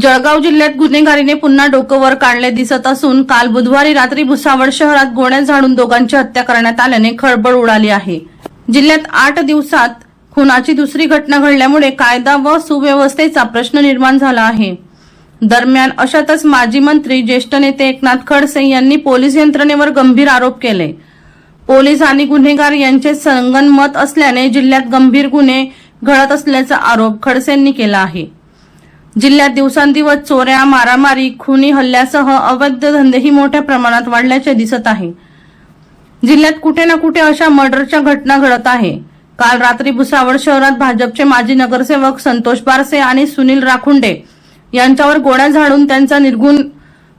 जळगाव जिल्ह्यात गुन्हेगारीने पुन्हा डोकं वर काढले दिसत असून काल बुधवारी रात्री भुसावळ शहरात गोण्या झाडून दोघांची हत्या करण्यात आल्याने खळबळ उडाली आहे. जिल्ह्यात आठ दिवसात खुनाची दुसरी घटना घडल्यामुळे कायदा व सुव्यवस्थेचा प्रश्न निर्माण झाला आहे. दरम्यान अशातच माजी मंत्री ज्येष्ठ नेते एकनाथ खडसे यांनी पोलीस यंत्रणेवर गंभीर आरोप केले. पोलीस आणि गुन्हेगार यांचे संगनमत असल्याने जिल्ह्यात गंभीर गुन्हे घडत असल्याचा आरोप खडसेंनी केला आहे. जिल्ह्यात दिवसांदिवस चोऱ्या मारामारी खुनी हल्ल्यासह अवैध धंदेही मोठ्या प्रमाणात वाढल्याचे दिसत आहे. जिल्ह्यात कुठे ना कुठे अशा मर्डरच्या घटना घडत आहे. काल रात्री भुसावळ शहरात भाजपचे माजी नगरसेवक संतोष बारसे आणि सुनील राखुंडे यांच्यावर गोळ्या झाडून त्यांचा निर्गुण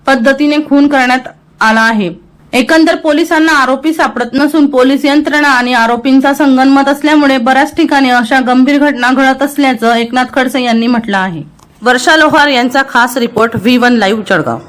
पद्धतीने खून करण्यात आला आहे. एकंदर पोलिसांना आरोपी सापडत नसून पोलीस यंत्रणा आणि आरोपींचा संगनमत असल्यामुळे बऱ्याच ठिकाणी अशा गंभीर घटना घडत असल्याचं एकनाथ खडसे यांनी म्हटलं आहे. वर्षा लोहार यांचा खास report V one live Jalgaon.